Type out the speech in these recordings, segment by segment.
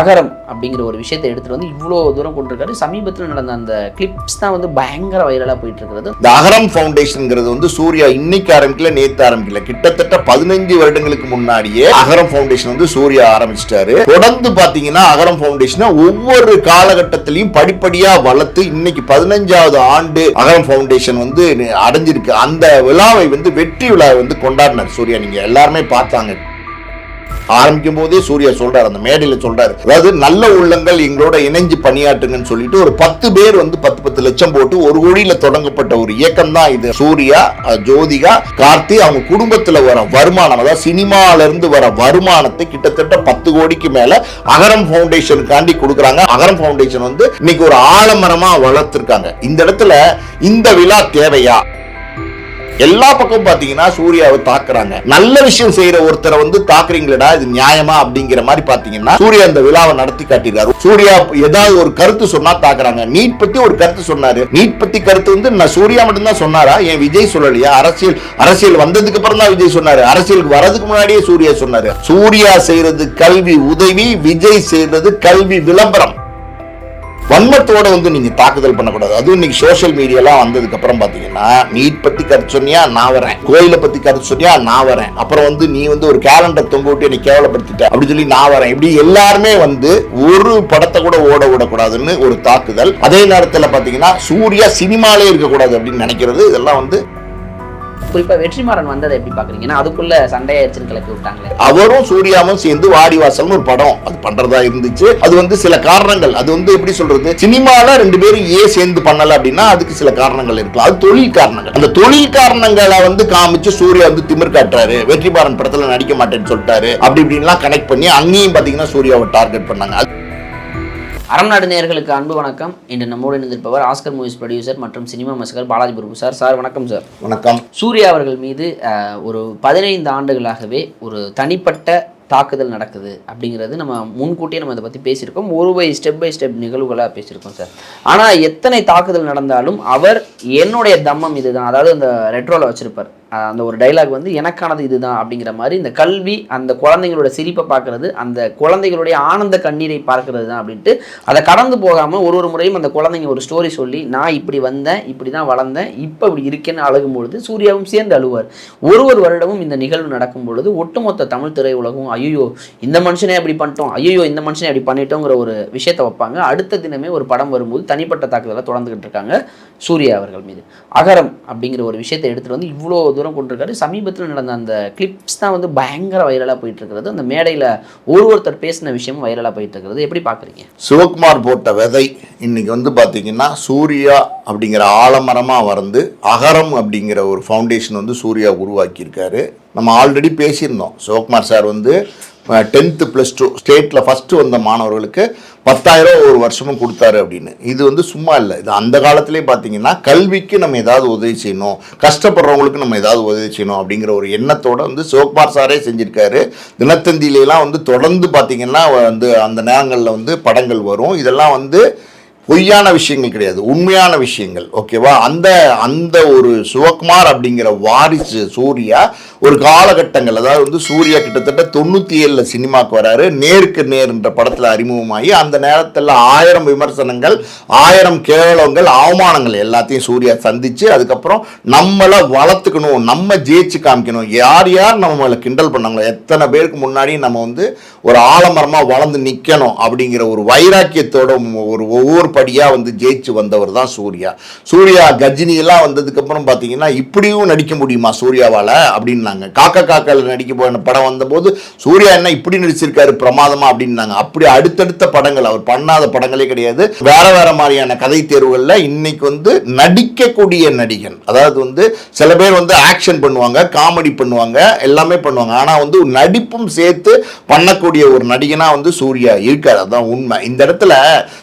அகரம் அப்படிங்கிற ஒரு விஷயத்தை எடுத்துட்டு வந்து இவ்வளோ தூரம் கொண்டிருக்காரு. சமீபத்தில் நடந்த அந்த கிளிப்ஸ் தான் வந்து பயங்கர வைரலாக போயிட்டு இருக்கிறது இந்த அகரம் ஃபவுண்டேஷன்ங்கிறது வந்து சூர்யா இன்னைக்கு ஆரம்பிக்கல நேற்று ஆரம்பிக்கல. கிட்டத்தட்ட பதினஞ்சு வருடங்களுக்கு முன்னாடியே அகரம் ஃபவுண்டேஷன் வந்து சூர்யா ஆரம்பிச்சிட்டாரு. தொடர்ந்து பார்த்தீங்கன்னா அகரம் ஃபவுண்டேஷனை ஒவ்வொரு காலகட்டத்திலையும் படிப்படியாக வளர்த்து இன்னைக்கு பதினஞ்சாவது ஆண்டு அகரம் ஃபவுண்டேஷன் வந்து அடைஞ்சிருக்கு. அந்த விழாவை வந்து வெற்றி விழாவை வந்து கொண்டாடினார் சூர்யா. நீங்கள் எல்லாருமே பார்த்தாங்க. ஆரம்பிக்கும் போதே சூர்யா சொல்றாரு அந்த மேடையில சொல்றாரு. அதாவது நல்ல உள்ளங்கள் எங்களோட இணைஞ்சு பணியாற்றுங்கன்னு சொல்லிட்டு ஒரு பத்து பேர் வந்து பத்து பத்து லட்சம் போட்டு ஒரு கோடியில தொடங்கப்பட்ட ஒரு இயக்கம் தான் இது. சூர்யா ஜோதிகா கார்த்தி அவங்க குடும்பத்துல வர வருமானம் அதாவது சினிமால இருந்து வர வருமானத்தை கிட்டத்தட்ட பத்து கோடிக்கு மேல அகரம் ஃபவுண்டேஷனுக்காண்டி கொடுக்குறாங்க. அகரம் ஃபவுண்டேஷன் வந்து இன்னைக்கு ஒரு ஆலமரமா வளர்த்திருக்காங்க. இந்த இடத்துல இந்த விழா தேவையா? எல்லா பக்கமும் பாத்தீங்கன்னா சூர்யாவை தாக்குறாங்க. நல்ல விஷயம் செய்யற ஒருத்தரை வந்து தாக்குறீங்களடா இது நியாயமா அப்படிங்கிற மாதிரி பாத்தீங்கன்னா சூர்யா இந்த விழாவை நடத்தி காட்டிடுறாரு சூர்யா ஏதாவது ஒரு கருத்து சொன்னா தாக்குறாங்க. நீட் பத்தி ஒரு கருத்து சொன்னாரு. நீட் பத்தி கருத்து வந்து நான் சூர்யா மட்டும்தான் சொன்னாரா? என் விஜய் சொல்லலையா? அரசியல் அரசியல் வந்ததுக்கு அப்புறம் தான் விஜய் சொன்னாரு. அரசியலுக்கு வரதுக்கு முன்னாடியே சூர்யா சொன்னாரு. சூர்யா செய்யறது கல்வி உதவி விஜய் செய்யறது கல்வி விளம்பரம். வன்மத்தோட வந்து நீங்க தாக்குதல் பண்ணக்கூடாது. அதுவும் இன்னைக்கு சோஷியல் மீடியாலாம் வந்ததுக்கு அப்புறம் பாத்தீங்கன்னா நீட் பத்தி கருத்து சொன்னியா நான் வரேன். கோயிலை பத்தி கருத்து சொன்னியா நான் வரேன். அப்புறம் வந்து நீ வந்து ஒரு கேலண்டர் தொங்க விட்டு என்னை கேவலப்படுத்திட்ட அப்படி சொல்லி நான் வரேன். இப்படி எல்லாருமே வந்து ஒரு படத்தை கூட ஓட விடக்கூடாதுன்னு ஒரு தாக்குதல். அதே நேரத்தில் பாத்தீங்கன்னா சூர்யா சினிமாலே இருக்கக்கூடாது அப்படின்னு நினைக்கிறது. இதெல்லாம் வந்து குறிப்பா வெற்றிமாறன் வந்ததை எப்படி பாக்குறீங்கன்னா அதுக்குள்ள சண்டையாயிருச்சுன்னு கிளப்பி விட்டாங்களே. அவரும் சூர்யாவும் சேர்ந்து வாடிவாசல்னு ஒரு படம் அது பண்றதா இருந்துச்சு. அது வந்து சில காரணங்கள். அது வந்து எப்படி சொல்றது? சினிமால ரெண்டு பேரும் ஏன் சேர்ந்து பண்ணல அப்படின்னா அதுக்கு சில காரணங்கள் இருக்கலாம். அது தொழில் காரணங்கள். அந்த தொழில் காரணங்களை வந்து காமிச்சு சூர்யா வந்து திமிர் காட்டுறாரு. வெற்றிமாறன் படத்துல நடிக்க மாட்டேன்னு சொல்லிட்டாரு. அப்படி இப்படின்லாம் கனெக்ட் பண்ணி அங்கேயும் பாத்தீங்கன்னா சூர்யாவை டார்கெட் பண்ணாங்க. அறம் நாடு நேயர்களுக்கு அன்பு வணக்கம். இன்று நம்மோடு இணைந்திருப்பவர் ஆஸ்கர் மூவிஸ் ப்ரொடியூசர் மற்றும் சினிமா மசகர் பாலாஜி பிரபு சார். சார் வணக்கம் சார். வணக்கம். சூர்யா அவர்கள் மீது ஒரு பதினைந்து ஆண்டுகளாகவே ஒரு தனிப்பட்ட தாக்குதல் நடக்குது அப்படிங்கிறது நம்ம முன்கூட்டியே நம்ம இதை பற்றி பேசியிருக்கோம். ஒரு பை ஸ்டெப் பை ஸ்டெப் நிகழ்வுகளாக பேசியிருக்கோம் சார். ஆனால் எத்தனை தாக்குதல் நடந்தாலும் அவர் என்னுடைய தம்மம் இதுதான். அதாவது அந்த ரெட்ரோவில் வச்சிருப்பார். அந்த ஒரு டைலாக் வந்து எனக்கானது இதுதான் அப்படிங்கிற மாதிரி இந்த கல்வி அந்த குழந்தைங்களோட சிரிப்பை பார்க்கறது அந்த குழந்தைகளுடைய ஆனந்த கண்ணீரை பார்க்கறது தான் அப்படின்ட்டு அதை கடந்து போகாமல் ஒரு ஒரு முறையும் அந்த குழந்தைங்க ஒரு ஸ்டோரி சொல்லி நான் இப்படி வந்தேன் இப்படி தான் வளர்ந்தேன் இப்போ இப்படி இருக்கேன்னு அழுகும் பொழுது சூர்யாவும் சேர்ந்து அழுவார். ஒரு ஒரு வருடமும் இந்த நிகழ்வு நடக்கும் பொழுது ஒட்டுமொத்த தமிழ் திரையுலகம் ஐயோ இந்த மனுஷனே அப்படி பண்ணிட்டோம் ஐயோ இந்த மனுஷனே அப்படி பண்ணிட்டோங்கிற ஒரு விஷயத்தை வைப்பாங்க. அடுத்த தினமே ஒரு படம் வரும்போது தனிப்பட்ட தாக்குதலை தொடர்ந்துகிட்டு இருக்காங்க சூர்யா அவர்கள் மீது. அகரம் அப்படிங்கிற ஒரு விஷயத்தை எடுத்துகிட்டு வந்து இவ்வளோ தூரம் கொண்டிருக்காரு சமீபத்தில் நடந்த அந்த கிளிப்ஸ் தான் வந்து பயங்கர வைரலாக போயிட்டு இருக்கிறது அந்த மேடையில் ஒரு ஒருத்தர் பேசின விஷயமும் வைரலாக போயிட்டு இருக்கிறது எப்படி பார்க்குறீங்க? சிவகுமார் போட்ட விதை இன்னைக்கு வந்து பார்த்திங்கன்னா சூர்யா அப்படிங்கிற ஆலமரமாக வந்து அகரம் அப்படிங்கிற ஒரு ஃபவுண்டேஷன் வந்து சூர்யா உருவாக்கியிருக்காரு. நம்ம ஆல்ரெடி பேசியிருந்தோம். சிவகுமார் சார் வந்து டென்த்து ப்ளஸ் டூ ஸ்டேட்டில் ஃபஸ்ட்டு வந்த மாணவர்களுக்கு பத்தாயிரம் ஒரு வருஷமும் கொடுத்தாரு அப்படின்னு. இது வந்து சும்மா இல்லை. இது அந்த காலத்திலே பார்த்தீங்கன்னா கல்விக்கு நம்ம ஏதாவது உதவி செய்யணும் கஷ்டப்படுறவங்களுக்கு நம்ம ஏதாவது உதவி செய்யணும் அப்படிங்கிற ஒரு எண்ணத்தோட வந்து சிவகுமார் சாரே செஞ்சுருக்காரு. தினத்தந்தியிலலாம் வந்து தொடர்ந்து பார்த்தீங்கன்னா வந்து அந்த நேரங்களில் வந்து படங்கள் வரும். இதெல்லாம் வந்து பொய்யான விஷயங்கள் கிடையாது. உண்மையான விஷயங்கள். ஓகேவா? அந்த அந்த ஒரு சிவகுமார் அப்படிங்கிற வாரிசு சூர்யா ஒரு காலகட்டங்கள் அதாவது வந்து சூர்யா கிட்டத்தட்ட தொண்ணூற்றி ஏழில் சினிமாக்கு வராரு. நேருக்கு நேர்ன்ற படத்தில் அறிமுகமாகி அந்த நேரத்தில் ஆயிரம் விமர்சனங்கள் ஆயிரம் கேவலங்கள் அவமானங்கள் எல்லாத்தையும் சூர்யா சந்திச்சு அதுக்கப்புறம் நம்மளை வளர்த்துக்கணும் நம்ம ஜெயிச்சு காமிக்கணும். யார் யார் நம்மளை கிண்டல் பண்ணாங்களோ எத்தனை பேருக்கு முன்னாடி நம்ம வந்து ஒரு ஆலமரமாக வளர்ந்து நிற்கணும் அப்படிங்கிற ஒரு வைராக்கியத்தோட ஒரு ஒவ்வொரு படியாக வந்து ஜெயிச்சு வந்தவர் தான் சூர்யா. சூர்யா கஜினி எல்லாம் வந்ததுக்கப்புறம் பார்த்தீங்கன்னா இப்படியும் நடிக்க முடியுமா சூர்யாவால்? அப்படின்னாங்க காக்கா காக்கால நடிக்க போன படம் வந்தபோது சூர்யா என்ன இப்படி நடிச்சிருக்காரு பிரமாதமா? அப்படின்னாங்க. அப்படி அடுத்தடுத்த படங்கள் அவர் பண்ணாத படங்களே கிடையாது. வேற வேற மாதிரியான கதை தேர்வுகளில் இன்னைக்கு வந்து நடிக்கக்கூடிய நடிகன். அதாவது வந்து சில பேர் வந்து ஆக்ஷன் பண்ணுவாங்க காமெடி பண்ணுவாங்க எல்லாமே பண்ணுவாங்க. ஆனால் வந்து நடிப்பும் சேர்த்து பண்ணக்கூடிய ஒரு நடிகனா வந்து சூர்யா இருக்கார். அதான் உண்மை. இந்த இடத்துல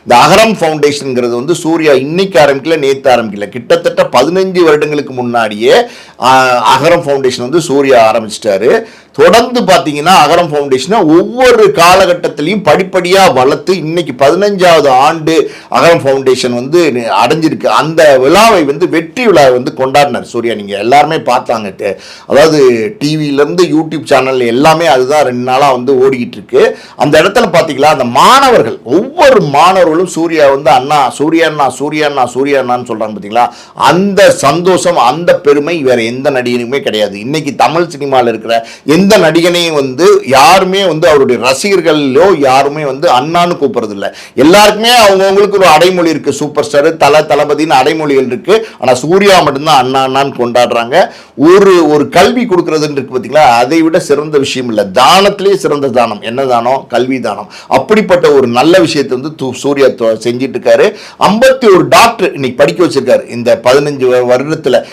இந்த அகரம் ஃபவுண்டேஷனுங்கிறது வந்து சூர்யா இன்னைக்கு ஆரம்பிக்கல நேத்து ஆரம்பிக்கல. கிட்டத்தட்ட பதினஞ்சு வருடங்களுக்கு முன்னாடியே அகரம் ஃபவுண்டேஷன் வந்து சூர்யா ஆரம்பிச்சிட்டாரு. தொடர்ந்து பார்த்தீங்கன்னா அகரம் ஃபவுண்டேஷனை ஒவ்வொரு காலகட்டத்திலையும் படிப்படியாக வளர்த்து இன்னைக்கு பதினஞ்சாவது ஆண்டு அகரம் ஃபவுண்டேஷன் வந்து அடைஞ்சிருக்கு. அந்த விழாவை வந்து வெற்றி விழாவை வந்து கொண்டாடினார் சூர்யா. நீங்கள் எல்லாருமே பார்த்தாங்க. அதாவது டிவியிலேருந்து யூடியூப் சேனல் எல்லாமே அதுதான் ரெண்டு நாளாக வந்து ஓடிக்கிட்டு இருக்கு. அந்த இடத்துல பார்த்தீங்களா அந்த மாணவர்கள் ஒவ்வொரு மாணவர்களும் சூர்யா வந்து அண்ணா சூர்யா அண்ணா சூர்யாண்ணான்னு அண்ணா சூர்யா அண்ணான்னு சொல்கிறாங்க பார்த்தீங்களா? அந்த சந்தோஷம் அந்த பெருமை வேற எந்த நடிகனுமே கிடையாது. இன்னைக்கு தமிழ் சினிமாவில் இருக்கிற எந்த நடிகனையும் வந்து யாருமே வந்து அவருடைய ரசிகர்களோ யாருமே வந்து அண்ணான்னு கூப்பிடுறது இல்லை எல்லாருக்குமே அவங்கவுங்களுக்கு ஒரு அடைமொழி இருக்கு. சூப்பர் ஸ்டார் தல தளபதினு அடைமொழிகள் இருக்கு. ஆனால் சூர்யா மட்டும்தான் அண்ணா அண்ணான்னு கொண்டாடுறாங்க. ஒரு ஒரு கல்வி கொடுக்கறதுன்னு இருக்கு பார்த்தீங்களா அதை விட சிறந்த விஷயம் இல்லை. தானத்திலேயே சிறந்த தானம். என்ன தானம்? கல்வி தானம். அப்படிப்பட்ட ஒரு நல்ல விஷயத்தை வந்து தூ சூர்யா செஞ்சிட்டு இருக்காரு ஐம்பத்தி ஒரு டாக்டர் இன்னைக்கு படிக்க வச்சிருக்காரு. இந்த பதினஞ்சு வருடத்தில்.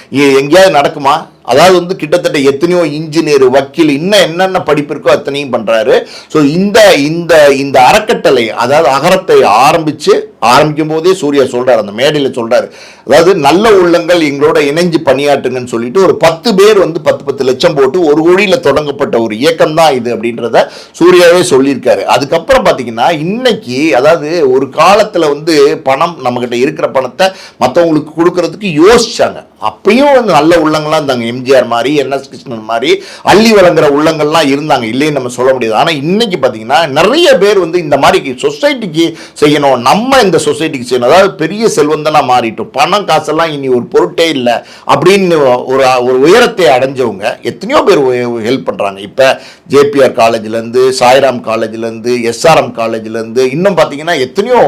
எங்கேயாவது நடக்குமா? அதாவது வந்து கிட்டத்தட்ட எத்தனையோ இன்ஜினியர் வக்கீல் இன்னும் என்னென்ன படிப்பு இருக்கோ அத்தனையும் பண்ணுறாரு ஸோ இந்த இந்த இந்த அறக்கட்டளை அதாவது அகரத்தை ஆரம்பித்து ஆரம்பிக்கும் போதே சூர்யா சொல்கிறார் அந்த மேடையில் சொல்கிறார் அதாவது நல்ல உள்ளங்கள் எங்களோட இணைஞ்சு பணியாற்றுங்கன்னு சொல்லிட்டு ஒரு பத்து பேர் வந்து பத்து பத்து லட்சம் போட்டு ஒரு கோடியில் தொடங்கப்பட்ட ஒரு இயக்கம் தான் இது அப்படின்றத சூர்யாவே சொல்லியிருக்காரு. அதுக்கப்புறம் பார்த்தீங்கன்னா இன்னைக்கு அதாவது ஒரு காலத்தில் வந்து பணம் நம்மகிட்ட இருக்கிற பணத்தை மற்றவங்களுக்கு கொடுக்கறதுக்கு யோசிச்சாங்க. அப்பயும் வந்து நல்ல உள்ளங்கள்லாம் இருந்தாங்க. எம்ஜிஆர் மாதிரி என்எஸ் கிருஷ்ணன் மாதிரி அள்ளி வழங்குற உள்ளங்கள்லாம் இருந்தாங்க. இல்லைன்னு நம்ம சொல்ல முடியாது. ஆனால் இன்னைக்கு பார்த்தீங்கன்னா நிறைய பேர் வந்து இந்த மாதிரி சொசைட்டிக்கு செய்யணும். நம்ம இந்த சொசைட்டிக்கு செய்யணும். அதாவது பெரிய செல்வந்தனாக மாறிட்டோம். பணம் காசெல்லாம் இனி ஒரு பொருட்டே இல்லை அப்படின்னு ஒரு ஒரு உயரத்தை அடைஞ்சவங்க எத்தனையோ பேர் ஹெல்ப் பண்ணுறாங்க இப்போ ஜேபிஆர் காலேஜ்லேருந்து சாய்ராம் காலேஜ்லேருந்து எஸ்ஆர்எம் காலேஜ்லேருந்து இன்னும் பார்த்தீங்கன்னா எத்தனையோ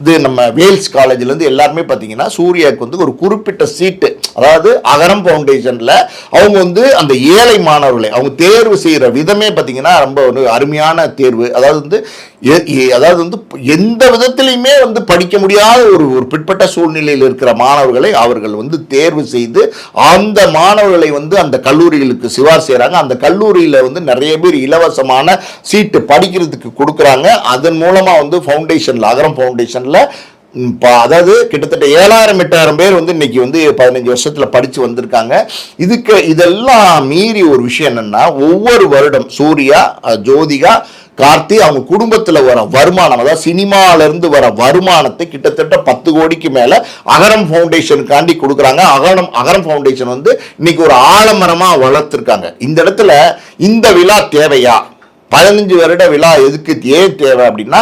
இது நம்ம வேல்ஸ் காலேஜ்லேருந்து எல்லாருமே பார்த்தீங்கன்னா சூர்யாவுக்கு வந்து ஒரு குறிப்பிட்ட சீட்டு அதாவது அகரம் ஃபவுண்டேஷனில் அவங்க வந்து அந்த ஏழை மாணவர்களை அவங்க தேர்வு செய்கிற விதமே பார்த்தீங்கன்னா ரொம்ப ஒரு அருமையான தேர்வு. அதாவது வந்து அதாவது வந்து எந்த விதத்திலையுமே வந்து படிக்க முடியாத ஒரு ஒரு பிற்பட்ட சூழ்நிலையில் இருக்கிற மாணவர்களை அவர்கள் வந்து தேர்வு செய்து அந்த மாணவர்களை வந்து அந்த கல்லூரிகளுக்கு சிவார் செய்கிறாங்க அந்த கல்லூரியில் வந்து நிறைய பேர் இலவசமான சீட்டு படிக்கிறதுக்கு கொடுக்குறாங்க. அதன் மூலமாக வந்து ஃபவுண்டேஷனில் அகரம் ஃபவுண்டேஷனில் அதாவது கிட்டத்தட்ட ஏழாயிரம் எட்டாயிரம் பேர் வந்து இன்னைக்கு வந்து பதினஞ்சு வருஷத்தில் படித்து வந்திருக்காங்க. இதுக்கு இதெல்லாம் மீறி ஒரு விஷயம் என்னன்னா ஒவ்வொரு வருடம் சூர்யா ஜோதிகா கார்த்தி அவங்க குடும்பத்தில் வர வருமானம் அதாவது சினிமாவிலேருந்து வர வருமானத்தை கிட்டத்தட்ட பத்து கோடிக்கு மேலே அகரம் ஃபவுண்டேஷனுக்காண்டி கொடுக்குறாங்க. அகரம் அகரம் ஃபவுண்டேஷன் வந்து இன்னைக்கு ஒரு ஆலமரமாக வளர்த்துருக்காங்க. இந்த இடத்துல இந்த விழா தேவையா? பதினஞ்சு வருட விழா எதுக்கு ஏன் தேவை அப்படின்னா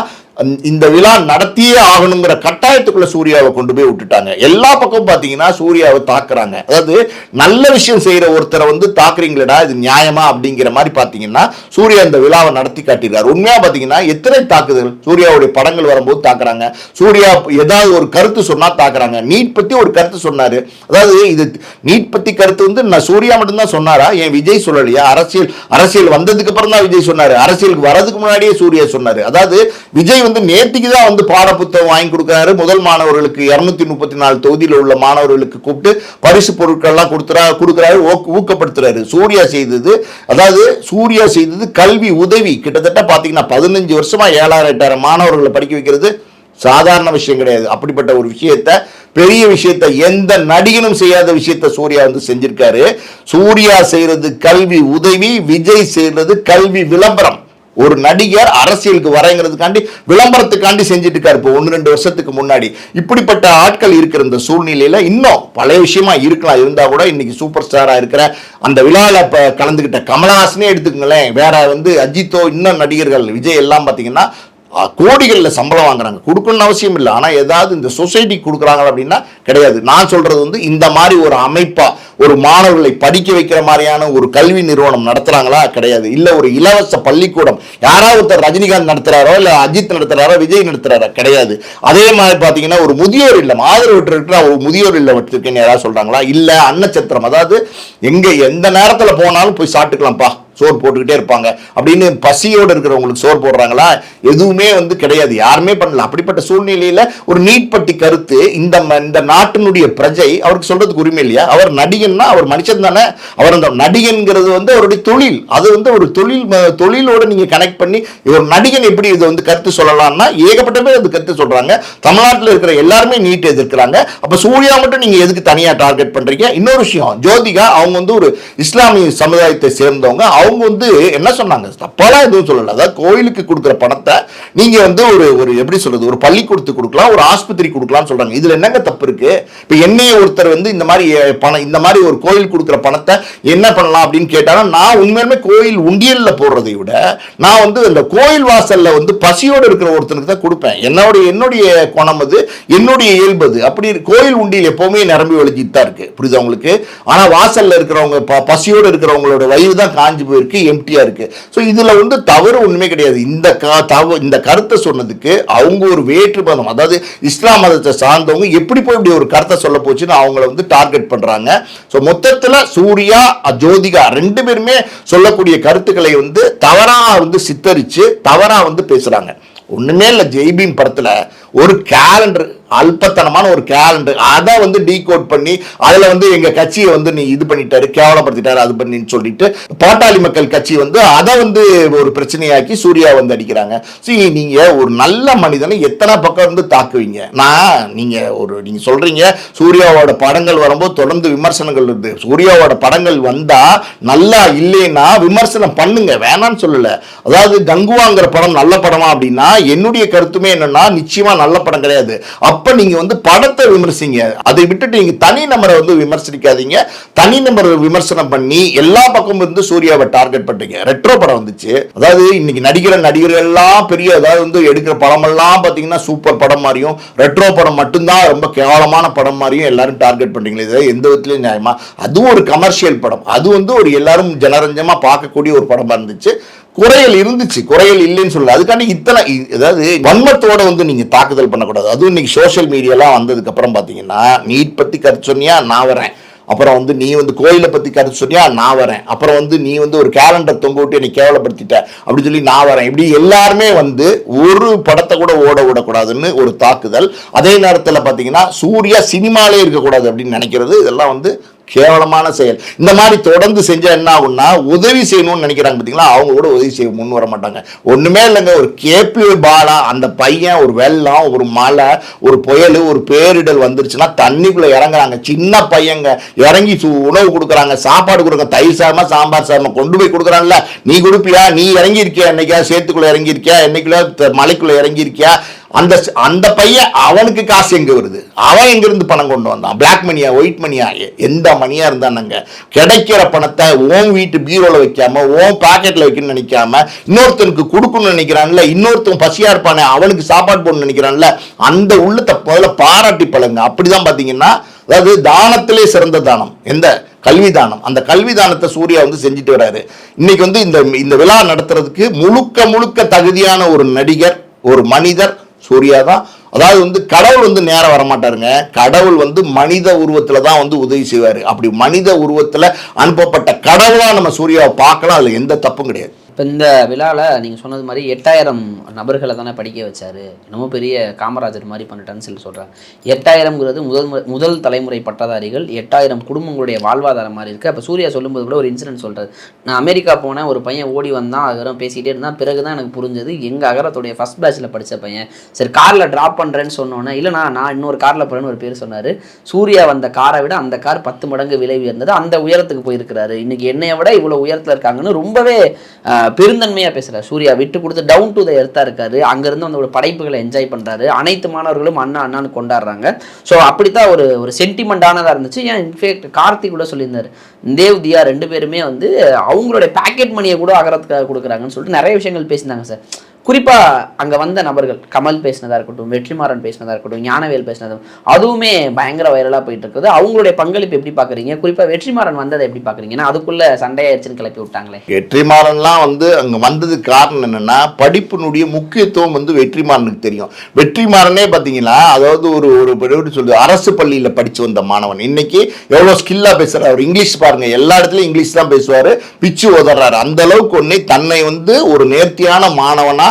இந்த விழா நடத்தியே ஆகணுங்கிற கட்டாயத்துக்குள்ள சூர்யாவை கொண்டு போய் விட்டுட்டாங்க. எல்லா பக்கமும் பார்த்தீங்கன்னா சூர்யாவை தாக்குறாங்க. அதாவது நல்ல விஷயம் செய்கிற ஒருத்தரை வந்து தாக்குறீங்களடா இது நியாயமா அப்படிங்கிற மாதிரி பார்த்தீங்கன்னா சூர்யா இந்த விழாவை நடத்தி காட்டியிருக்காரு. உண்மையாக பார்த்தீங்கன்னா எத்தனை தாக்குதல் சூர்யாவுடைய படங்கள் வரும்போது தாக்குறாங்க. சூர்யா ஏதாவது ஒரு கருத்து சொன்னால் தாக்குறாங்க. நீட் பற்றி ஒரு கருத்து சொன்னார். அதாவது இது நீட் பற்றி கருத்து வந்து நான் சூர்யா மட்டும்தான் சொன்னாரா? என் விஜய் சொல்லலையா? அரசியல் அரசியல் வந்ததுக்கு அப்புறம் தான் விஜய் சொன்னார். அரசியலுக்கு வரதுக்கு முன்னாடியே சூர்யா சொன்னார். அதாவது விஜய் வந்து நேற்றுக்கு தான் வந்து பாடப்புத்தகம் வாங்கி கொடுக்குறாரு. முதல் மாணவர்களுக்கு இரநூத்தி முப்பத்தி நாலு தொகுதியில் உள்ள மாணவர்களுக்கு கூப்பிட்டு பரிசு பொருட்கள்லாம் கொடுத்துறா கொடுக்குறாரு. ஊக்கப்படுத்துறாரு. சூர்யா செய்தது அதாவது சூர்யா செய்தது கல்வி உதவி. கிட்டத்தட்ட பார்த்தீங்கன்னா பதினஞ்சு வருஷமா ஏழாயிரம் எட்டாயிரம் மாணவர்களை படிக்க வைக்கிறது சாதாரண விஷயம் கிடையாது. அப்படிப்பட்ட ஒரு விஷயத்த பெரிய விஷயத்த எந்த நடிகனும் செய்யாத விஷயத்த சூர்யா வந்து செஞ்சிருக்காரு. சூர்யா செய்யறது கல்வி உதவி விஜய் செய்யறது கல்வி விளம்பரம். ஒரு நடிகர் அரசியலுக்கு வரங்கிறதுக்காண்டி விளம்பரத்துக்காண்டி செஞ்சுட்டு இருக்காரு இப்போ ஒன்று ரெண்டு வருஷத்துக்கு முன்னாடி. இப்படிப்பட்ட ஆட்கள் இருக்கிற இந்த சூழ்நிலையில் இன்னும் பழைய விஷயமா இருக்கலாம். இருந்தால் கூட இன்னைக்கு சூப்பர் ஸ்டாராக இருக்கிற அந்த விழாவில் இப்போ கலந்துக்கிட்ட கமலஹாசனே எடுத்துக்கங்களேன். வேற வந்து அஜித்தோ இன்னும் நடிகர்கள் விஜய் எல்லாம் பார்த்தீங்கன்னா கோடிகளில் சம்பளம் வாங்குறாங்க. கொடுக்கணும்னு அவசியம் இல்லை. ஆனால் ஏதாவது இந்த சொசைட்டி கொடுக்குறாங்க அப்படின்னா கிடையாது. நான் சொல்றது வந்து இந்த மாதிரி ஒரு அமைப்பா ஒரு மாணவர்களை படிக்க வைக்கிற மாதிரியான ஒரு கல்வி நிறுவனம் நடத்துறாங்களா? கிடையாது. இல்ல ஒரு இலவச பள்ளிக்கூடம் யாராவது ஒருத்தர் ரஜினிகாந்த் நடத்துறாரோ இல்ல அஜித் நடத்துறாரோ விஜய் நடத்துறாரோ கிடையாது. அதே மாதிரி பாத்தீங்கன்னா ஒரு முதியோர் இல்லம் ஆதரவு ஒரு முதியோர் இல்லம் வச்சிருக்கேன்னு யாராவது சொல்றாங்களா? இல்ல அன்னச்சத்திரம். அதாவது எங்க எந்த நேரத்துல போனாலும் போய் சாப்பிட்டுக்கலாம்ப்பா. சோறு போட்டுக்கிட்டே இருப்பாங்க. அப்படின்னு பசியோடு இருக்கிறவங்களுக்கு சோறு போடுறாங்களா? எதுவுமே வந்து கிடையாது. யாருமே பண்ணல. அப்படிப்பட்ட சூழ்நிலையில் ஒரு நீட்பட்டி கருத்து இந்த ம- இந்த நாட்டினுடைய பிரஜை அவருக்கு சொல்றதுக்கு உரிமை இல்லையா? அவர் நடிகன்னா அவர் மனுஷன் தானே. அவர் அந்த நடிகன்கிறது வந்து அவருடைய தொழில். அது வந்து ஒரு தொழில் தொழிலோடு தொழிலோட நீங்க கனெக்ட் பண்ணி ஒரு நடிகன் எப்படி இதை வந்து கருத்து சொல்லலாம்னா ஏகப்பட்ட பேர் அது கருத்து சொல்றாங்க. தமிழ்நாட்டில் இருக்கிற எல்லாருமே நீட் எதிர்க்கிறாங்க. அப்ப சூர்யா மட்டும் நீங்க எதுக்கு தனியாக டார்கெட் பண்றீங்க? இன்னொரு விஷயம் ஜோதிகா அவங்க வந்து ஒரு இஸ்லாமிய சமுதாயத்தை சேர்ந்தவங்க. அவங்க அவங்க வந்து என்ன சொன்னாங்க? தப்பாலாம் எதுவும் சொல்லலை. அதாவது கோயிலுக்கு கொடுக்குற பணத்தை நீங்க வந்து ஒரு ஒரு எப்படி சொல்றது? ஒரு பள்ளிக்கூடத்துக்கு கொடுக்கலாம் ஒரு ஆஸ்பத்திரி கொடுக்கலாம்னு சொல்றாங்க. இதுல என்னங்க தப்பு இருக்கு? இப்போ என்னைய ஒருத்தர் வந்து இந்த மாதிரி பணம் இந்த மாதிரி ஒரு கோயில் கொடுக்குற பணத்தை என்ன பண்ணலாம் அப்படின்னு கேட்டாலும் நான் உண்மையுமே கோயில் உண்டியல்ல போடுறதை விட நான் வந்து அந்த கோயில் வாசல்ல வந்து பசியோடு இருக்கிற ஒருத்தனுக்கு தான் கொடுப்பேன். என்னுடைய என்னுடைய குணம் அது என்னுடைய இயல்பு அது. அப்படி கோயில் உண்டியல் எப்போவுமே நிரம்பி வழிஞ்சிட்டு தான் இருக்கு. புரியுதா உங்களுக்கு? ஆனால் வாசல்ல இருக்கிறவங்க ப- பசியோடு இருக்கிறவங்களோட வயிறு தான் காஞ்சி போயிருக்கு எம்டியா இருக்கு. ஸோ இதுல வந்து தவறு ஒண்ணுமே கிடையாது. இந்த க- தவ இந்த கருத்தை சொன்னதுக்கு அவங்க ஒரு வேற்று மதம் அதாவது இஸ்லாம் மதத்தை சார்ந்தவங்க எப்படி போய் இப்படி ஒரு கருத்தை சொல்ல போச்சுன்னு அவங்கள வந்து டார்கெட் பண்றாங்க. ஸோ மொத்தத்தில் சூர்யா ஜோதிகா ரெண்டு பேருமே சொல்லக்கூடிய கருத்துக்களை வந்து தவறா வந்து சித்தரிச்சு தவறா வந்து பேசுறாங்க. ஒண்ணுமே இல்லை ஜெய்பீம் படத்துல ஒரு கேலண்டர் அல்பத்தனமான ஒரு கேலண்டர் அதை வந்து டீகோட் பண்ணி அதில் வந்து எங்க கட்சியை வந்து நீ இது பண்ணிட்டாரு கேவலப்படுத்திட்டாரு அது பண்ணின்னு சொல்லிட்டு பாட்டாளி மக்கள் கட்சி வந்து அதை வந்து ஒரு பிரச்சனையாக்கி சூர்யா வந்து அடிக்கிறாங்க. சரி நீங்கள் ஒரு நல்ல மனிதனை எத்தனை பக்கம் இருந்து தாக்குவீங்க? நான் நீங்கள் ஒரு நீங்கள் சொல்றீங்க சூர்யாவோட படங்கள் வரும்போது தொடர்ந்து விமர்சனங்கள் இருந்து சூர்யாவோட படங்கள் வந்தால் நல்லா இல்லைன்னா விமர்சனம் பண்ணுங்க வேணாம்னு சொல்லல. அதாவது கங்குவாங்கிற படம் நல்ல படமா அப்படின்னா என்னுடைய கருத்துமே என்னன்னா நிச்சயமா நல்ல படம் கிடையாது. அப் அப்ப நீங்க வந்து படத்தை விமர்சிங்க. அதை விட்டுட்டு நீங்க தனி நபரை வந்து விமர்சிக்காதீங்க. தனி நபர் விமர்சனம் பண்ணி எல்லா பக்கமும் இருந்து சூர்யாவை டார்கெட் பண்றீங்க ரெட்ரோ படம் வந்துச்சு. அதாவது இன்னைக்கு நடிக்கிற நடிகர்கள் எல்லாம் பெரிய அதாவது வந்து எடுக்கிற படமெல்லாம் பாத்தீங்கன்னா சூப்பர் படம் மாதிரியும் ரெட்ரோ படம் மட்டும்தான் ரொம்ப கேவலமான படம் மாதிரியும் எல்லாரும் டார்கெட் பண்றீங்களே இதை எந்த விதத்துலயும் நியாயமா? அதுவும் ஒரு கமர்ஷியல் படம். அது வந்து ஒரு எல்லாரும் ஜனரஞ்சமா பார்க்கக்கூடிய ஒரு படமா இருந்துச்சு. குறைகள் இருந்துச்சு குறைகள் இல்லைன்னு சொல்லல. அதுக்காண்டி இத்தனை அதாவது வன்மத்தோட வந்து நீங்க தாக்குதல் பண்ணக்கூடாது. அதுவும் இன்னைக்கு சோஷியல் மீடியாலாம் வந்ததுக்கு அப்புறம் பாத்தீங்கன்னா நீட் பத்தி கருத்து சொன்னியா நான் வரேன். அப்புறம் வந்து நீ வந்து கோயிலை பத்தி கருத்து சொன்னியா நான் வரேன். அப்புறம் வந்து நீ வந்து ஒரு கேலண்டர் தொங்க விட்டு என்னை கேவலப்படுத்திட்ட அப்படின்னு சொல்லி நான் வரேன். இப்படி எல்லாருமே வந்து ஒரு படத்தை கூட ஓட விடக்கூடாதுன்னு ஒரு தாக்குதல். அதே நேரத்தில் பார்த்தீங்கன்னா சூர்யா சினிமாலே இருக்கக்கூடாது அப்படின்னு நினைக்கிறது. இதெல்லாம் வந்து கேவலமான செயல். இந்த மாதிரி தொடர்ந்து செஞ்சால் என்ன ஆகும்னா உதவி செய்யணும்னு நினைக்கிறாங்க பார்த்தீங்களா அவங்க கூட உதவி செய்ய முன் வர மாட்டாங்க. ஒன்றுமே இல்லைங்க. ஒரு கேபி பாலா அந்த பையன் ஒரு வெள்ளம் ஒரு மலை ஒரு புயல் ஒரு பேரிடல் வந்துருச்சுன்னா தண்ணிக்குள்ளே இறங்குறாங்க. சின்ன பையங்க. இறங்கி சு- உணவு கொடுக்குறாங்க. சாப்பாடு கொடுக்குறாங்க தயிர் சாதமாக சாம்பார் சாதமாக கொண்டு போய் கொடுக்குறாங்கல்ல நீ கொடுப்பியா? நீ இறங்கியிருக்கியா? என்னைக்கா? சேத்துக்குள்ள இறங்கிருக்கியா என்னைக்குள்ள? மலைக்குள்ளே இறங்கியிருக்கியா? அந்த அந்த பையன் அவனுக்கு காசு எங்கே வருது? அவன் எங்கேருந்து பணம் கொண்டு வந்தான்? பிளாக் மணியா ஒயிட் மணியா எந்த மணியாக இருந்தானுங்க? கிடைக்கிற பணத்தை ஓன் வீட்டு பீரோவில் வைக்காம ஓன் பாக்கெட்டில் வைக்கணும்னு நினைக்காம இன்னொருத்தனுக்கு கொடுக்கணும்னு நினைக்கிறான்ல இன்னொருத்தன் பசியாக இருப்பானே அவனுக்கு சாப்பாடு போடணும்னு நினைக்கிறான்ல அந்த உள்ளத்தை முதல்ல பாராட்டி பழங்க அப்படிதான் பார்த்தீங்கன்னா அதாவது தானத்திலே சிறந்த தானம். எந்த? கல்வி தானம். அந்த கல்வி தானத்தை சூர்யா வந்து செஞ்சுட்டு வராரு. இன்னைக்கு வந்து இந்த இந்த விழா நடத்துறதுக்கு முழுக்க முழுக்க தகுதியான ஒரு நடிகர் ஒரு மனிதர் சூர்யா தான் அதாவது வந்து கடவுள் வந்து நேரம் வரமாட்டாருங்க. கடவுள் வந்து மனித உருவத்தில் தான் வந்து உதவி செய்வார். அப்படி மனித உருவத்தில் அனுப்பப்பட்ட கடவுளாக நம்ம சூர்யாவை பார்க்கலாம். அதில் எந்த தப்பும் கிடையாது. இப்போ இந்த விழாவில் நீங்கள் சொன்னது மாதிரி எட்டாயிரம் நபர்களை தானே படிக்க வச்சார். என்னமோ பெரிய காமராஜர் மாதிரி பண்ணிட்டான்னு சொல்லி சொல்கிறாங்க எட்டாயிரம்ங்கிறது முதல் முதல் தலைமுறை பட்டதாரிகள் எட்டாயிரம் குடும்பங்களுடைய வாழ்வாதாரம் மாதிரி இருக்குது அப்போ சூர்யா சொல்லும்போது கூட ஒரு இன்சிடென்ட் சொல்கிறார் நான் அமெரிக்கா போனேன் ஒரு பையன் ஓடி வந்தான் அகரம் பேசிகிட்டே இருந்தான். பிறகு தான் எனக்கு புரிஞ்சது எங்கள் அகரத்துடைய ஃபஸ்ட் பேட்சில் படித்த பையன் சரி காரில் ட்ராப் பண்ணுறேன்னு சொன்னோன்னே இல்லைண்ணா நான் இன்னொரு காரில் போகிறேன்னு ஒரு பேர் சொன்னார். சூர்யா வந்த காரை விட அந்த கார் பத்து மடங்கு விலை உயர்ந்தது. அந்த உயரத்துக்கு போயிருக்கிறாரு. இன்றைக்கி என்னை விட இவ்வளோ உயரத்தில் இருக்காங்கன்னு ரொம்பவே பெருந்தன்மையாக பேசுகிறார் சூர்யா விட்டு கொடுத்து டவுன் டு த எர்த்தாக இருக்காரு. அங்கேருந்து அந்த ஒரு படைப்புகளை என்ஜாய் பண்ணுறாரு அனைத்து மாணவர்களும் அண்ணா அண்ணான்னு கொண்டாடுறாங்க. ஸோ அப்படித்தான் ஒரு ஒரு சென்டிமெண்டானதாக இருந்துச்சு. ஏன் இன்ஃபேக்ட் கார்த்திக் கூட சொல்லியிருந்தார். தேவ் தியா ரெண்டு பேருமே வந்து அவங்களுடைய பேக்கெட் மணியை கூட அகரத்துக்காக கொடுக்குறாங்கன்னு சொல்லிட்டு நிறைய விஷயங்கள் பேசினாங்க சார் குறிப்பாக அங்கே வந்த நபர்கள் கமல் பேசினதாக இருக்கட்டும் வெற்றிமாறன் பேசினதாக இருக்கட்டும் ஞானவேல் பேசினது அதுவுமே பயங்கர வைரலாக போயிட்டு இருக்குது. அவங்களுடைய பங்களிப்பு எப்படி பார்க்குறீங்க? குறிப்பாக வெற்றிமாறன் வந்ததை எப்படி பார்க்குறீங்க? ஏன்னா அதுக்குள்ளே சண்டையாயிருச்சுன்னு கிளப்பி விட்டாங்களே. வெற்றிமாறன்லாம் வந்து அங்கே வந்ததுக்கு காரணம் என்னென்னா படிப்பினுடைய முக்கியத்துவம் வந்து வெற்றிமாறனுக்கு தெரியும். வெற்றிமாறனே பார்த்தீங்கன்னா அதாவது ஒரு ஒரு எப்படி சொல்லுது அரசு பள்ளியில் படித்து வந்த மாணவன். இன்னைக்கு எவ்வளோ ஸ்கில்லாக பேசுகிறார் அவர் இங்கிலீஷ் பாருங்கள் எல்லா இடத்துலையும் இங்கிலீஷ் தான் பேசுவார். பிச்சு உதறாரு. அந்த அளவுக்கு தன்னை வந்து ஒரு நேர்த்தியான மாணவனாக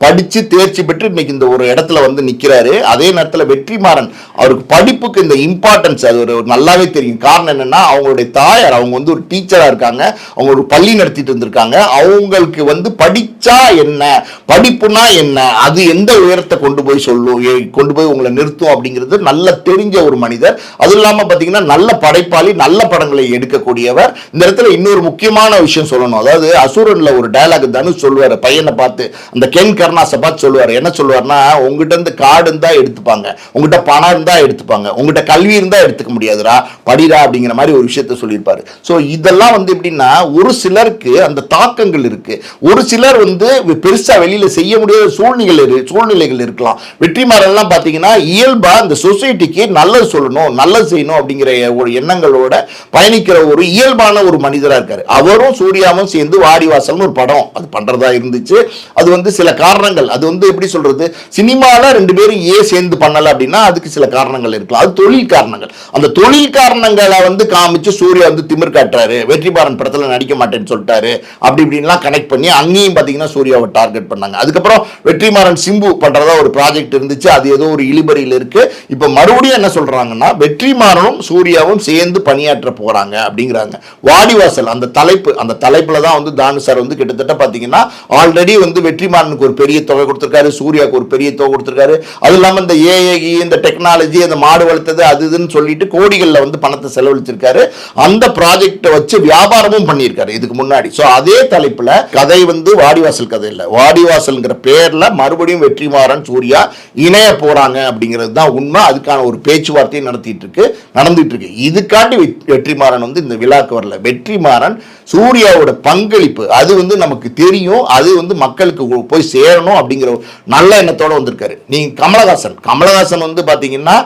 படித்து தேர்ச்சி பெற்று இன்னைக்கு இந்த ஒரு இடத்துல வந்து நிற்கிறாரு அதே நேரத்தில் வெற்றிமாறன் அவருக்கு படிப்புக்கு இந்த இம்பார்ட்டன்ஸ் அது ஒரு நல்லாவே தெரியும். காரணம் என்னென்னா அவங்களுடைய தாயார் அவங்க வந்து ஒரு டீச்சராக இருக்காங்க. அவங்க ஒரு பள்ளி நடத்திட்டு இருந்திருக்காங்க. அவங்களுக்கு வந்து படித்தா என்ன? படிப்புனா என்ன? அது எந்த உயரத்தை கொண்டு போய் சொல்லும் ஏ- கொண்டு போய் உங்களை நிறுத்தும் அப்படிங்கிறது நல்ல தெரிஞ்ச ஒரு மனிதர். அதுவும் இல்லாமல் பார்த்தீங்கன்னா நல்ல படைப்பாளி நல்ல படங்களை எடுக்கக்கூடியவர். இந்த இடத்துல இன்னொரு முக்கியமான விஷயம் சொல்லணும். அதாவது அசுரனில் ஒரு டயலாக் தனுஷ் சொல்லுவார் பையனை பார்த்து அந்த கென் கருணாஸை பார்த்து சொல்லுவார். என்ன சொல்லுவார்னா உங்ககிட்ட இருந்து காடு இருந்தா எடுத்துப்பாங்க. உங்ககிட்ட பணம் இருந்தா எடுத்துப்பாங்க. உங்ககிட்ட கல்வி இருந்தா எடுத்துக்க முடியாதுரா படிடா அப்படிங்கிற மாதிரி ஒரு விஷயத்த சொல்லியிருப்பாரு. ஸோ இதெல்லாம் வந்து எப்படின்னா ஒரு சிலருக்கு அந்த தாக்கங்கள் இருக்கு. ஒரு சிலர் வந்து பெருசா வெளியில செய்ய முடியாத சூழ்நிலை சூழ்நிலைகள் இருக்கலாம். வெற்றிமாறன்லாம் பார்த்தீங்கன்னா இயல்பா அந்த சொசைட்டிக்கு நல்லது சொல்லணும் நல்லது செய்யணும் அப்படிங்கிற ஒரு எண்ணங்களோட பயணிக்கிற ஒரு இயல்பான ஒரு மனிதராக இருக்காரு. அவரும் சூர்யாவும் சேர்ந்து வாடிவாசல்னு ஒரு படம் அது பண்றதா இருந்துச்சு. அது வந்து சில காரணம் காரணங்கள். அது வந்து எப்படி சொல்றது? சினிமால ரெண்டு பேரும் ஏன் சேர்ந்து பண்ணல அப்படின்னா அதுக்கு சில காரணங்கள் இருக்கலாம். அது தொழில் காரணங்கள். அந்த தொழில் காரணங்களை வந்து காமிச்சு சூர்யா வந்து திமிர் காட்டுறாரு. வெற்றிபாரன் படத்தில் நடிக்க மாட்டேன்னு சொல்லிட்டாரு. அப்படி இப்படின்லாம் கனெக்ட் பண்ணி அங்கேயும் பாத்தீங்கன்னா சூர்யாவை டார்கெட் பண்ணாங்க. அதுக்கப்புறம் வெற்றிமாறன் சிம்பு பண்றதா ஒரு ப்ராஜெக்ட் இருந்துச்சு. அது ஏதோ ஒரு இழுபறியில் இருக்கு. இப்ப மறுபடியும் என்ன சொல்றாங்கன்னா வெற்றிமாறனும் சூர்யாவும் சேர்ந்து பணியாற்ற போறாங்க அப்படிங்கிறாங்க. வாடிவாசல் அந்த தலைப்பு அந்த தலைப்புல தான் வந்து தானு சார் வந்து கிட்டத்தட்ட பாத்தீங்கன்னா ஆல்ரெடி வந்து வெற்றிமாறனுக்கு ஒரு பெரிய தொகை கொடுத்துருக்காரு. சூர்யாவுக்கு ஒரு பெரிய தொகை கொடுத்துருக்காரு. அது இல்லாமல் இந்த ஏஏஇ இந்த டெக்னாலஜி அந்த மாடு வளர்த்தது அது இதுன்னு சொல்லிட்டு கோடிகளில் வந்து பணத்தை செலவழிச்சிருக்காரு. அந்த ப்ராஜெக்டை வச்சு வியாபாரமும் பண்ணியிருக்காரு இதுக்கு முன்னாடி. ஸோ அதே தலைப்புல கதை வந்து வாடிவாசல் கதை இல்லை. வாடிவாசல்ங்கிற பேரில் மறுபடியும் வெற்றிமாறன் சூர்யா இணைய போறாங்க அப்படிங்கிறது தான் உண்மை. அதுக்கான ஒரு பேச்சுவார்த்தையும் நடத்திட்டு இருக்கு நடந்துட்டு இருக்கு இதுக்காண்டி வெ- வெற்றிமாறன் வந்து இந்த விழாக்கு வரல. வெற்றிமாறன் சூர்யாவோட பங்களிப்பு அது வந்து நமக்கு தெரியும். அது வந்து மக்களுக்கு போய் போய் சேரணும் அப்படிங்கிற நல்ல எண்ணத்தோட வந்திருக்காரு. நீங்க கமலஹாசன். கமலஹாசன் வந்து பாத்தீங்கன்னா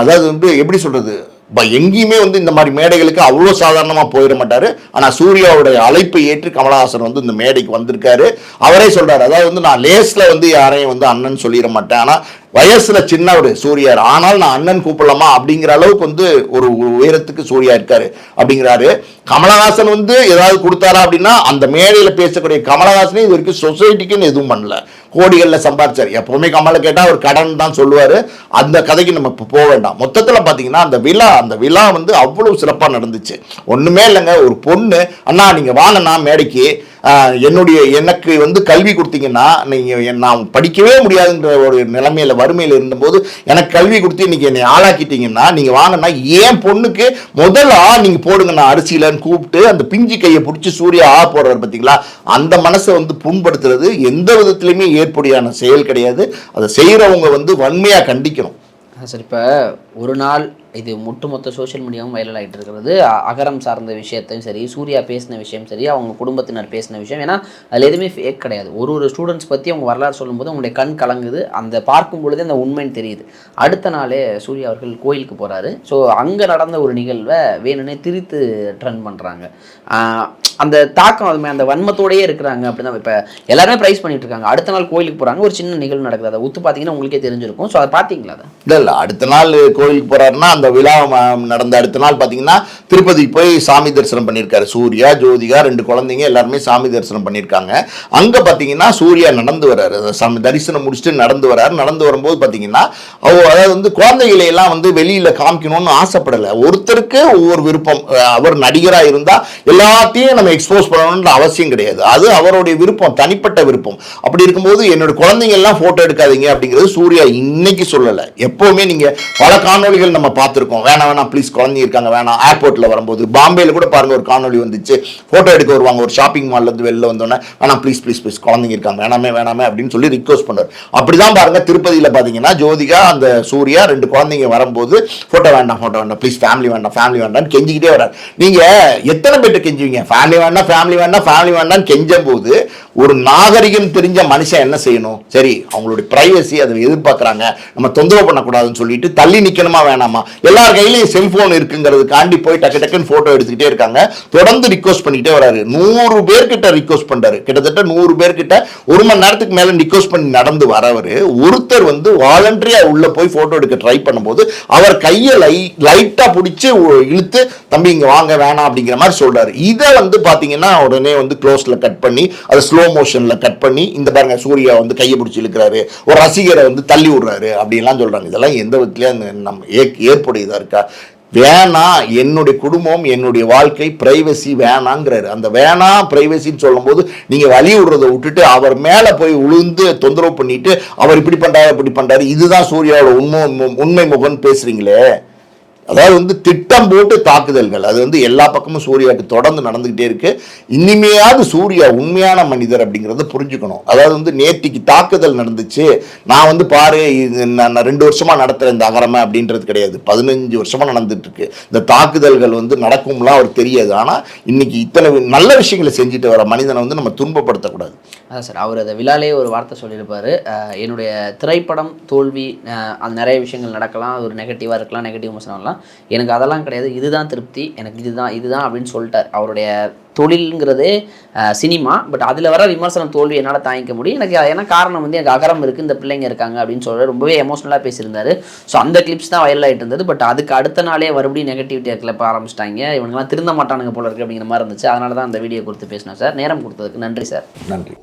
அதாவது வந்து எப்படி சொல்றது? எங்கேயுமே வந்து இந்த மாதிரி மேடைகளுக்கு அவ்வளோ சாதாரணமாக போயிட மாட்டாரு. ஆனால் சூர்யாவுடைய அழைப்பை ஏற்று கமலஹாசன் வந்து இந்த மேடைக்கு வந்திருக்காரு. அவரே சொல்றாரு. அதாவது வந்து நான் லேஸ்ல வந்து யாரையும் வந்து அண்ணன் சொல்லிட மாட்டேன். ஆனால் வயசுல சின்னவர் சூரியர். ஆனால் நான் அண்ணன் கூப்பிடலாமா? அப்படிங்கிற அளவுக்கு வந்து ஒரு உயரத்துக்கு சூர்யா இருக்காரு. அப்படிங்கிறாரு. கமலஹாசன் வந்து ஏதாவது கொடுத்தாரா அப்படின்னா அந்த மேடையில் பேசக்கூடிய கமலஹாசனே இது வரைக்கும் சொசைட்டிக்குன்னு எதுவும் பண்ணல. கோடிகளில் சம்பாதிச்சார் எப்பவுமே கமலை கேட்டால் அவர் கடன் தான் சொல்லுவார். அந்த கதைக்கு நம்ம இப்போ போக வேண்டாம். மொத்தத்தில் பார்த்தீங்கன்னா அந்த விழா அந்த விழா வந்து அவ்வளோ சிறப்பாக நடந்துச்சு. ஒன்றுமே இல்லைங்க. ஒரு பொண்ணு அண்ணா நீங்கள் வாங்கண்ணா மேடைக்கு. என்னுடைய எனக்கு வந்து கல்வி கொடுத்தீங்கன்னா நீங்கள் நான் படிக்கவே முடியாதுன்ற ஒரு நிலைமையில் வறுமையில் இருந்தபோது எனக்கு கல்வி கொடுத்து இன்றைக்கி என்னை ஆளாக்கிட்டீங்கன்னா நீங்கள் வாங்கினா ஏன் பொண்ணுக்கு முதல்ல ஆ நீங்கள் போடுங்கண்ணா அரிசியிலன்னு கூப்பிட்டு அந்த பிஞ்சு கையை பிடிச்சி சூர்யா ஆ போடுறாரு பார்த்தீங்களா அந்த மனசை வந்து புண்படுத்துறது எந்த விதத்திலையுமே ஏற்புடையான செயல் கிடையாது. அதை செய்கிறவங்க வந்து வன்மையாக கண்டிக்கணும். சார் இப்போ ஒரு நாள் இது ஒட்டுமொத்த சோஷியல் மீடியாவும் வைரல் ஆகிட்டு இருக்கிறது. அகரம் சார்ந்த விஷயத்தையும் சரி சூர்யா பேசின விஷயம் சரி அவங்க குடும்பத்தினர் பேசின விஷயம். ஏன்னா அதில் எதுவுமே ஃபேக் கிடையாது. ஒரு ஒரு ஸ்டூடெண்ட்ஸ் பற்றி அவங்க வரலாறு சொல்லும்போது அவங்களுடைய கண் கலங்குது அந்த பார்க்கும் பொழுதே அந்த உண்மைன்னு தெரியுது. அடுத்த நாளே சூர்யா அவர்கள் கோயிலுக்கு போகிறாரு ஸோ அங்கே நடந்த ஒரு நிகழ்வை வேணும்னே திரித்து ட்ரெண்ட் பண்ணுறாங்க அந்த தாக்கம் அதுமே அந்த வன்மத்தோடயே இருக்கிறாங்க அப்படின்னா இப்போ எல்லாருமே ப்ரைஸ் பண்ணிட்டு இருக்காங்க. அடுத்த நாள் கோயிலுக்கு போகிறாங்க ஒரு சின்ன நிகழ்வு நடக்குது. அதை உத்து பார்த்தீங்கன்னா உங்களுக்கே தெரிஞ்சிருக்கும். ஸோ அதை பார்த்தீங்களா அதை? இல்லை இல்லை. அடுத்த நாள் கோயிலுக்கு போகிறாருன்னா அந்த விழா நடந்த அடுத்த நாள் பார்த்தீங்கன்னா திருப்பதிக்கு போய் சாமி தரிசனம் பண்ணியிருக்காரு சூர்யா ஜோதிகா ரெண்டு குழந்தைங்க எல்லாருமே சாமி தரிசனம் பண்ணியிருக்காங்க அங்க பாத்தீங்கன்னா சூர்யா நடந்து வர்றாரு. சாமி தரிசனம் முடிச்சுட்டு நடந்து வர்றாரு. நடந்து வரும்போது பார்த்தீங்கன்னா அவ அதாவது வந்து குழந்தைகளை எல்லாம் வந்து வெளியில காமிக்கணும்னு ஆசைப்படலை. ஒருத்தருக்கு ஒவ்வொரு விருப்பம் அவர் நடிகரா இருந்தா எல்லாத்தையும் நம்ம எக்ஸ்போஸ் பண்ணணுன்ற அவசியம் கிடையாது. அது அவருடைய விருப்பம் தனிப்பட்ட விருப்பம். அப்படி இருக்கும்போது என்னோட குழந்தைங்க எல்லாம் போட்டோ எடுக்காதீங்க அப்படிங்கிறது சூர்யா இன்னைக்கு சொல்லல. எப்போவுமே நீங்க பல காணொளிகள் நம்ம பார்த்து பார்த்துருக்கோம். வேணாம் வேணாம் ப்ளீஸ் குழந்தைங்க இருக்காங்க வேணாம். ஏர்போர்ட்ல வரும்போது பாம்பேயில் கூட பாருங்க ஒரு காணொளி வந்துச்சு. ஃபோட்டோ எடுக்க வருவாங்க ஒரு ஷாப்பிங் மால்ல இருந்து வெளில வந்தோடனே வேணாம் ப்ளீஸ் ப்ளீஸ் ப்ளீஸ் குழந்தைங்க இருக்காங்க வேணாமே வேணாமே அப்படின்னு சொல்லி ரிக்வஸ்ட் பண்ணார். அப்படிதான் பாருங்க திருப்பதியில பார்த்தீங்கன்னா ஜோதிகா அந்த சூர்யா ரெண்டு குழந்தைங்க வரும்போது ஃபோட்டோ வேண்டாம் ஃபோட்டோ வேண்டாம் ப்ளீஸ் ஃபேமிலி வேண்டாம் ஃபேமிலி வேண்டாம்னு கெஞ்சிக்கிட்டே வரார். நீங்க எத்தனை பேர்ட்ட கெஞ்சுவீங்க? ஃபேமிலி வேண்டாம் ஃபேமிலி வேண்டாம் ஃபேமிலி வேண்டாம்னு கெஞ்சும் போது ஒரு நாகரிகம் தெரிஞ்ச மனுஷன் என்ன செய்யணும்? சரி அவங்களுடைய ப்ரைவசி அதை எதிர்பார்க்குறாங்க. நம்ம தொந்தரவு பண்ணக்கூடாதுன்னு சொல்லிட்டு தள்ளி நிற்கணுமா வேணாமா? எல்லார் கையிலையும் செல்போன் இருக்குங்கிறதுக்காண்டி போய் டக்கு டக்குன்னு போட்டோ எடுத்துக்கிட்டே இருக்காங்க. தொடர்ந்து ரிக்வஸ்ட் பண்ணிட்டே வராரு. நூறு பேர்கிட்ட ரிக்வஸ்ட் பண்றாரு. கிட்டத்தட்ட நூறு பேர்கிட்ட ஒரு மணி நேரத்துக்கு மேல ரிக்வஸ்ட் பண்ணி நடந்து வரவர் ஒருத்தர் வந்து வாலண்டரியா உள்ள போய் போட்டோ எடுக்க ட்ரை பண்ணும்போது அவர் கையை லை லைட்டா பிடிச்சி இழுத்து தம்பி இங்க வாங்க வேணாம் அப்படிங்கிற மாதிரி சொல்றாரு. இதை வந்து பாத்தீங்கன்னா உடனே வந்து க்ளோஸ்ல கட் பண்ணி அதை ஸ்லோ மோஷன்ல கட் பண்ணி இந்த பாருங்க சூர்யா வந்து கையை பிடிச்சி இழுக்கிறாரு. ஒரு ரசிகரை வந்து தள்ளி விடுறாரு அப்படின்லாம் சொல்றாங்க. இதெல்லாம் எந்த விதத்துலயும் நம்ம ஏற்படும் ஏற்புடையதா இருக்கா? வேணாம் என்னுடைய குடும்பம் என்னுடைய வாழ்க்கை பிரைவசி வேணாங்கிறாரு. அந்த வேணாம் பிரைவசின்னு சொல்லும்போது நீங்க வழி விடுறதை விட்டுட்டு அவர் மேல போய் உளுந்து தொந்தரவு பண்ணிட்டு அவர் இப்படி பண்றாரு இப்படி பண்றாரு இதுதான் சூர்யாவோட உண்மை உண்மை முகம்னு பேசுறீங்களே. அதாவது வந்து திட்டம் போட்டு தாக்குதல்கள். அது வந்து எல்லா பக்கமும் சூர்யாவுக்கு தொடர்ந்து நடந்துக்கிட்டே இருக்கு. இனிமையாவது சூர்யா உண்மையான மனிதர் அப்படிங்கிறத புரிஞ்சுக்கணும். அதாவது வந்து நேத்திக்கு தாக்குதல் நடந்துச்சு. நான் வந்து பாரு இது நான் நான் ரெண்டு வருஷமா நடத்துறேன் இந்த அகரமை அப்படின்றது கிடையாது. பதினஞ்சு வருஷமா நடந்துட்டு இருக்கு. இந்த தாக்குதல்கள் வந்து நடக்கும்லாம் அவர் தெரியாது. ஆனா இன்னைக்கு இத்தனை நல்ல விஷயங்களை செஞ்சுட்டு வர மனிதனை வந்து நம்ம துன்பப்படுத்தக்கூடாது. அதான் சார். அவர் அதை விழாலே ஒரு வார்த்தை சொல்லியிருப்பார். என்னுடைய திரைப்படம் தோல்வி அது நிறைய விஷயங்கள் நடக்கலாம். ஒரு நெகட்டிவாக இருக்கலாம் நெகட்டிவ் விமர்சனம் எனக்கு அதெல்லாம் கிடையாது இதுதான் திருப்தி எனக்கு இதுதான் இதுதான் அப்படின்னு சொல்லிட்டார். அவருடைய தொழில்ங்கிறதே சினிமா பட் அதில் வர விமர்சனம் தோல்வி என்னால் தாங்கிக்க முடியும். எனக்கு ஏன்னா காரணம் வந்து எனக்கு அகரம் இருக்குது இந்த பிள்ளைங்க இருக்காங்க அப்படின்னு சொல்ல ரொம்பவே எமோஷனலாக பேசியிருந்தார். ஸோ அந்த கிளிப்ஸ் தான் வைரல் ஆகிட்டு இருந்தது. பட் அதுக்கு அடுத்த நாளே மறுபடியும் நெகட்டிவிட்டியாக கிளப்ப ஆரம்பிச்சிட்டாங்க. இவங்கெல்லாம் திருந்த மாட்டானுங்க போல இருக்கு அப்படிங்கிற மாதிரி இருந்துச்சு. அதனால தான் அந்த வீடியோ கொடுத்து பேசினேன் சார் நேரம் கொடுத்ததுக்கு நன்றி சார் நன்றி.